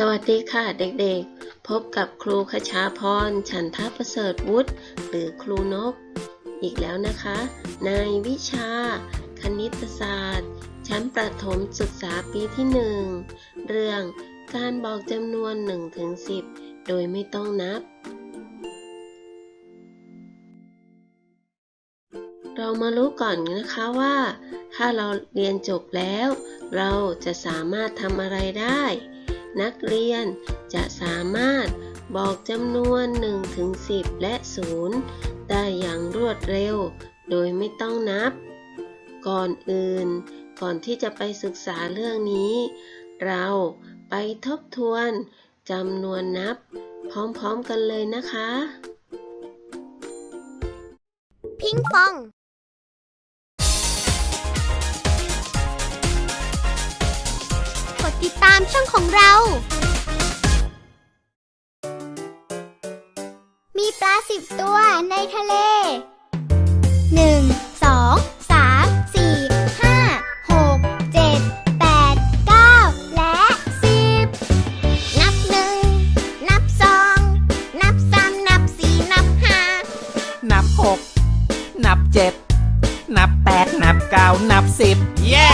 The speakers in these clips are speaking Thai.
สวัสดีค่ะเด็กๆ พบกับครูขชาพร ฉันทประเสริฐวุฒิหรือครูนก อีกแล้วนะคะ ในวิชา คณิตศาสตร์ ชั้นประถมศึกษาปีที่ 1 เรื่องการบอกจำนวน 1-10 โดยไม่ต้องนับ เรามารู้ก่อนนะคะว่า ถ้าเราเรียนจบแล้ว เราจะสามารถทำอะไรได้ นักเรียนจะสามารถบอกจำนวน 1 ถึง 10 และ 0 ได้อย่างรวดเร็ว โดยไม่ต้องนับ ก่อนอื่น ก่อนที่จะไปศึกษาเรื่องนี้ เราไปทบทวนจำนวนนับ พร้อมๆกันเลยนะคะ พิงฟอง ติดตามช่องของเรา มีปลาสิบตัวในทะเลหนึ่งสองสามสี่ห้าหกเจ็ดแปดเก้าและสิบนับหนึ่งนับสองนับสามนับสี่นับห้านับหกนับเจ็ดนับแปดนับเก้านับสิบเย้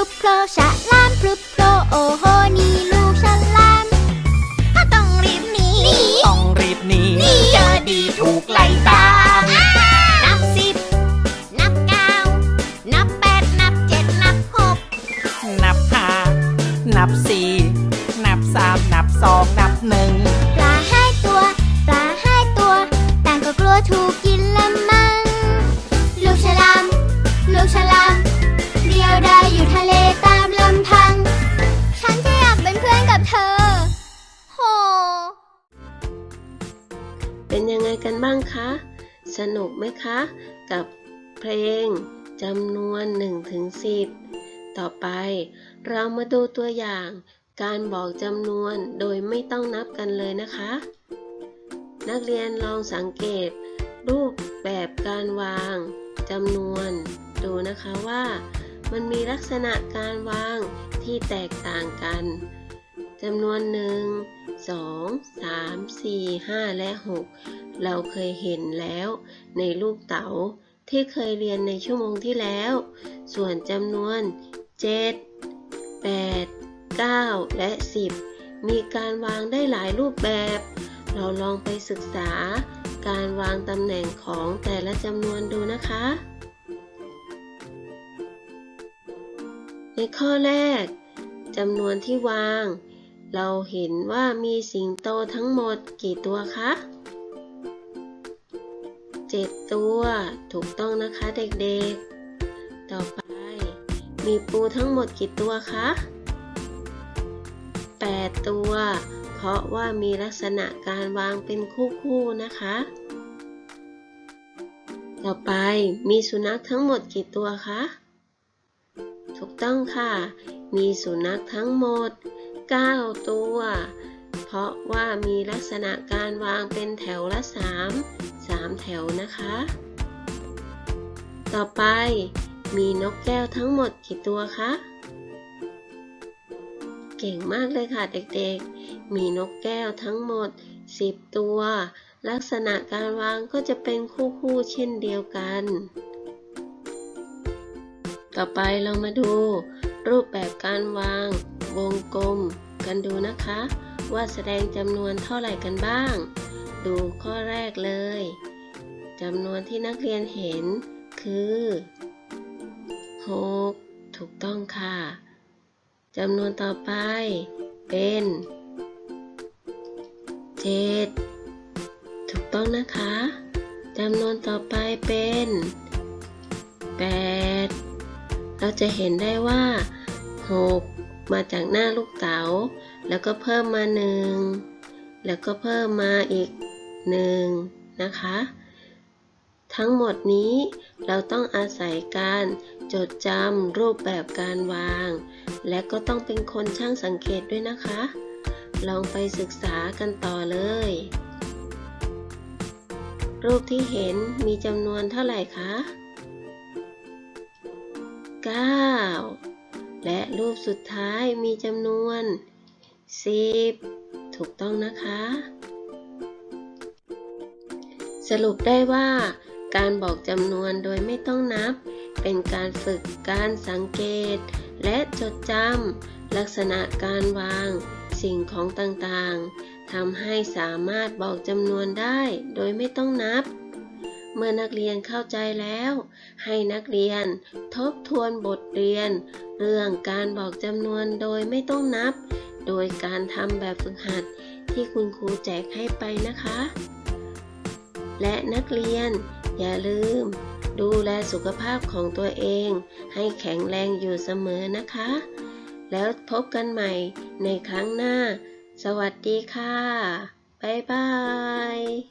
ลามพลุบโผล่ฉลามพลุบโผล่โอ้โหนี่ลูกฉลามก็ต้องรีบหนีต้องรีบหนีหนีเจอดีถูกไล่ตาม นับสิบ นับเก้า นับแปด นับเจ็ด นับหก นับห้า นับสี่ นับสาม นับสอง นับหนึ่ง สนุกไหมคะ กับเพลงจำนวน1ถึง10 ต่อไป เรามาดูตัวอย่าง การบอกจำนวนโดยไม่ต้องนับกันเลยนะคะ นักเรียนลองสังเกต รูปแบบการวางจำนวน ดูนะคะว่า มันมีลักษณะการวางที่แตกต่างกัน จำนวนหนึ่งสองสามสี่ห้าและหกเราเคยเห็นแล้วในลูกเต๋าที่เคยเรียนในชั่วโมงที่แล้ว ส่วนจำนวน 7 8 9 และ 10 มีการวางได้หลายรูปแบบ เราลองไปศึกษา การวางตำแหน่งของแต่ละจำนวนดูนะคะ ในข้อแรกจำนวนที่วาง เราเห็นว่ามีสิงโตทั้งหมดกี่ตัวคะ 7 ตัว ถูกต้องนะคะเด็กๆ ต่อไป มีปูทั้งหมดกี่ตัวคะ 8 ตัว เพราะว่ามีลักษณะการวางเป็นคู่ๆนะคะ ต่อไปมีสุนัขทั้งหมดกี่ตัวคะ ถูกต้องค่ะ มีสุนัขทั้งหมด 9 ตัว เพราะว่ามีลักษณะการวางเป็นแถวละ 3 3 แถวนะคะ ต่อไปมีนกแก้วทั้งหมดกี่ตัวคะ เก่งมากเลยค่ะเด็กๆ มีนกแก้วทั้งหมด 10 ตัว ลักษณะการวางก็จะเป็นคู่ๆเช่นเดียวกัน ต่อไปเรามาดูรูปแบบการวาง วงกลมกันดูนะคะ ว่าแสดงจำนวนเท่าไหร่กันบ้าง ดูข้อแรกเลยจำนวนที่นักเรียนเห็นคือ 6 ถูกต้องค่ะจำนวนต่อไปเป็น 7 ถูกต้องนะคะจำนวนต่อไปเป็น 8 เราจะเห็นได้ว่า 6 มาจากหน้าลูกเต๋า แล้วก็เพิ่มมา1แล้วก็เพิ่มมาอีก1นะคะ ทั้งหมดนี้เราต้องอาศัยการจดจำรูปแบบการวาง และก็ต้องเป็นคนช่างสังเกตด้วยนะคะ ลองไปศึกษากันต่อเลย รูปที่เห็นมีจำนวนเท่าไหร่คะ9 และรูปสุดท้ายมีจำนวน 10 ถูกต้องนะคะ สรุปได้ว่า การบอกจำนวนโดยไม่ต้องนับ เป็นการฝึกการสังเกต และจดจำลักษณะการวาง สิ่งของต่างๆทำให้สามารถบอกจำนวนได้โดยไม่ต้องนับ เมื่อนักเรียนเข้าใจแล้ว ให้นักเรียนทบทวนบทเรียน เรื่องการบอกจำนวนโดยไม่ต้องนับ โดยการทำแบบฝึกหัดที่คุณครูแจกให้ไปนะคะ และนักเรียนอย่าลืม ดูแลสุขภาพของตัวเอง ให้แข็งแรงอยู่เสมอนะคะ แล้วพบกันใหม่ในครั้งหน้า สวัสดีค่ะ บ๊ายบาย